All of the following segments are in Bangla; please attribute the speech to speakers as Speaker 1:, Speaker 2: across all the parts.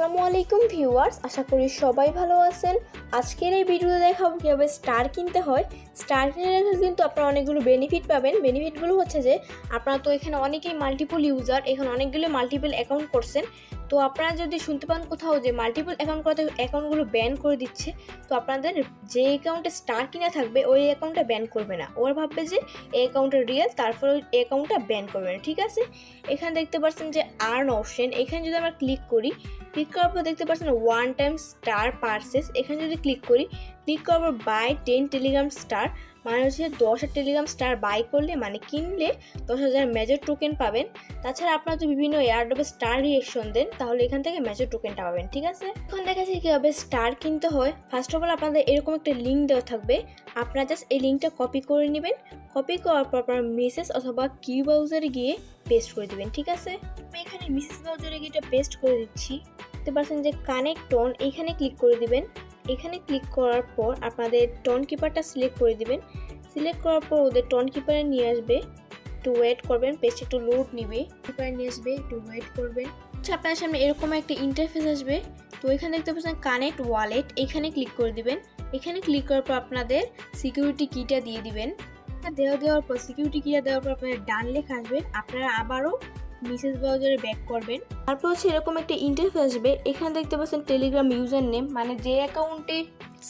Speaker 1: আসসালামু আলাইকুম ভিউয়ার্স, আশা করি সবাই ভালো আছেন। আজকের এই ভিডিওতে দেখাবো কীভাবে স্টার কিনতে হয়। স্টার কিনে রাখলে কিন্তু আপনারা অনেকগুলো বেনিফিট পাবেন। বেনিফিটগুলো হচ্ছে যে, আপনারা তো এখানে অনেকেই মাল্টিপল ইউজার এখানে অনেকগুলো মাল্টিপল অ্যাকাউন্ট করছেন। তো আপনারা যদি শুনতে পান কোথাও যে মাল্টিপল অ্যাকাউন্ট করাতে অ্যাকাউন্টগুলো ব্যান করে দিচ্ছে, তো আপনাদের যে অ্যাকাউন্টে স্টার কিনা থাকবে, ওই অ্যাকাউন্টটা ব্যান করবে না। ওরা ভাববে যে এই অ্যাকাউন্টটা রিয়েল তারপরে ওই অ্যাকাউন্টটা ব্যান করবে না, ঠিক আছে? এখানে দেখতে পাচ্ছেন যে আর্ন অপশন এখানে যদি আমরা ক্লিক করি ক্লিক করার পর দেখতে পাচ্ছেন ওয়ান টাইম স্টার পার্সেস এখানে যদি ক্লিক করি ক্লিক পর বাই টেন টেলিগ্রাম স্টার মানে হচ্ছে দশ হাজার টেলিগ্রাম স্টার বাই করলে মানে কিনলে দশ হাজার মেজর টোকেন পাবেন। তাছাড়া আপনারা যদি বিভিন্ন এয়ারডপে স্টার রিয়েকশন দেন, তাহলে এখান থেকে মেজর টোকেনটা পাবেন, ঠিক আছে? এখন দেখা যাচ্ছে কীভাবে স্টার কিনতে হয়। ফার্স্ট অফ অল আপনাদের এরকম একটা লিঙ্ক দেওয়া থাকবে। আপনারা জাস্ট এই লিঙ্কটা কপি করে নেবেন। কপি করার পর আপনার মেসেজ অথবা কিউ ব্রাউজারে গিয়ে পেস্ট করে দিবেন, ঠিক আছে? আমি এখানে মেসেজ ব্রাউজারে গিয়ে এটা পেস্ট করে দিচ্ছি। দেখতে পাচ্ছেন যে কানেক্ট টোন এইখানে ক্লিক করে দিবেন। এখানে ক্লিক করার পর আপনাদের টোন কিপারটা সিলেক্ট করে দিবেন। সিলেক্ট করার পর ওদের টোন কিপারে নিয়ে আসবে। একটু ওয়েট করবেন পেস্ট একটু লোড নিবে। কিপারে নিয়ে আসবে, একটু ওয়েট করবেন। আচ্ছা আপনার সামনে এরকম একটা ইন্টারফেস আসবে। তো এখানে দেখতে পাচ্ছেন কানেক্ট ওয়ালেট এখানে ক্লিক করে দিবেন। এখানে ক্লিক করার পর আপনাদের সিকিউরিটি কিটা দিয়ে দিবেন। দেওয়া, দেওয়ার পর সিকিউরিটি কিটা দেওয়ার পর আপনাদের ডান লেখা আসবে। আপনারা আবারও মিসেস ব্রাউজারে ব্যাক করবেন। তারপর হচ্ছে এরকম একটা ইন্টারফেস আসবে। এখানে দেখতে পাচ্ছেন টেলিগ্রাম ইউজার নেম মানে যে অ্যাকাউন্টে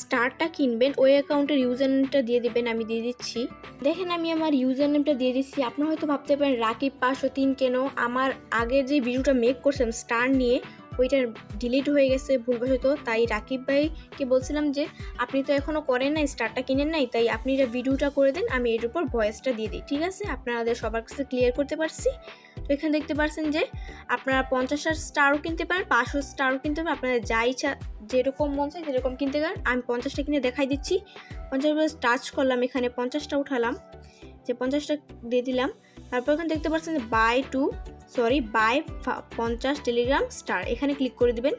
Speaker 1: স্টারটা কিনবেন, ওই অ্যাকাউন্টের ইউজার নেমটা দিয়ে দেবেন, আমি দিয়ে দিচ্ছি। দেখেন আমি আমার ইউজার নেমটা দিয়ে দিচ্ছি। আপনারা হয়তো ভাবতে পারেন, রাকিব পাঁচশো তিন কেন? আমার আগের যে ভিডিওটা মেক করছিলাম স্টার নিয়ে, ওইটা ডিলিট হয়ে গেছে ভুলবশত। তাই রাকিব ভাইকে বলছিলাম যে, আপনি তো এখনও করেন নাই স্টারটা কিনেন নাই, তাই আপনি এটা ভিডিওটা করে দেন, আমি এর উপর ভয়েসটা দিয়ে দিই। ঠিক আছে? আপনাদের সবার কাছে ক্লিয়ার করতে পারছি? এখানে দেখতে পাচ্ছেন যে আপনারা পঞ্চাশটা স্টারও কিনতে পারেন পাঁচশো স্টারও কিনতে পারেন আপনাদের যা ইচ্ছা যেরকম মন চায় যেরকম কিনতে পারেন। আমি পঞ্চাশটা কিনে দেখাই দিচ্ছি। পঞ্চাশ টাচ করলাম, এখানে পঞ্চাশটা উঠালাম, যে পঞ্চাশটা দিয়ে দিলাম। তারপর এখানে দেখতে পাচ্ছেন যে বাই টু সরি বাই পঞ্চাশ টেলিগ্রাম স্টার এখানে ক্লিক করে দিবেন।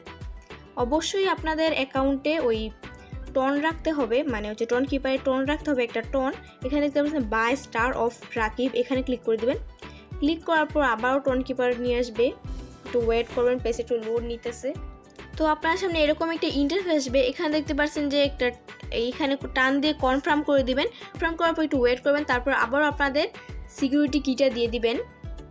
Speaker 1: অবশ্যই আপনাদের অ্যাকাউন্টে ওই টন রাখতে হবে মানে হচ্ছে টন কিপারে টন রাখতে হবে একটা টন এখানে দেখতে পাচ্ছেন বাই স্টার অফ রাকিব এখানে ক্লিক করে দিবেন। ক্লিক করার পর আবারও টন কিপার নিয়ে আসবে। একটু ওয়েট করবেন পেসে একটু লোড নিতেছে। তো আপনার সামনে এরকম একটা ইন্টারফেস আসবে, এখানে দেখতে পাচ্ছেন যে একটা, এইখানে টান দিয়ে কনফার্ম করে দিবেন। কনফার্ম করার পর একটু ওয়েট করবেন, তারপর আবারও আপনাদের সিকিউরিটি কিটা দিয়ে দিবেন।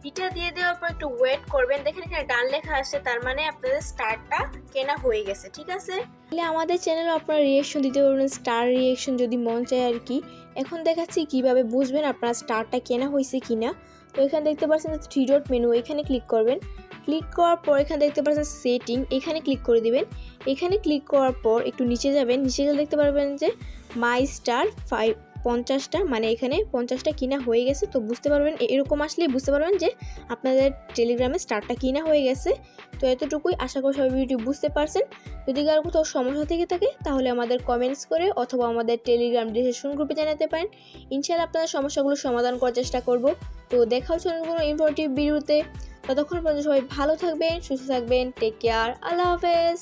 Speaker 1: কিটা দিয়ে দেওয়ার পর একটু ওয়েট করবেন, দেখেন এখানে ডান লেখা আসছে তার মানে আপনাদের স্টারটা কেনা হয়ে গেছে, ঠিক আছে? তাহলে আমাদের চ্যানেলে আপনারা রিয়েকশন দিতে পারবেন স্টার রিয়েকশন যদি মন চায় আর কি। এখন দেখাচ্ছি কীভাবে বুঝবেন আপনার স্টারটা কেনা হয়েছে কিনা। তো এখানে দেখতে পাচ্ছেন থ্রি ডট মেনু এখানে ক্লিক করবেন। ক্লিক করার পর এখানে দেখতে পাচ্ছেন সেটিং এখানে ক্লিক করে দিবেন। এখানে ক্লিক করার পর একটু নিচে যাবেন। নিচে গেলে দেখতে পারবেন যে মাই স্টার ফাইভ পঞ্চাশটা মানে এখানে পঞ্চাশটা কিনা হয়ে গেছে। তো বুঝতে পারবেন এরকম আসলেই বুঝতে পারবেন যে আপনাদের টেলিগ্রামে স্টারটা কিনা হয়ে গেছে। তো এতটুকুই, আশা করি সবাই ভিডিও বুঝতে পারছেন। যদি কারও কোথাও সমস্যা থেকে থাকে, তাহলে আমাদের কমেন্টস করে অথবা আমাদের টেলিগ্রাম ডিসক্রিপশন গ্রুপে জানাতে পারেন। ইনশাআল্লাহ আপনাদের সমস্যাগুলো সমাধান করার চেষ্টা করব। তো দেখা হচ্ছে কোনো ইনফরমেটিভ ভিডিওতে ততক্ষণ পর্যন্ত সবাই ভালো থাকবেন, সুস্থ থাকবেন টেক কেয়ার আল্লাহ হাফেজ।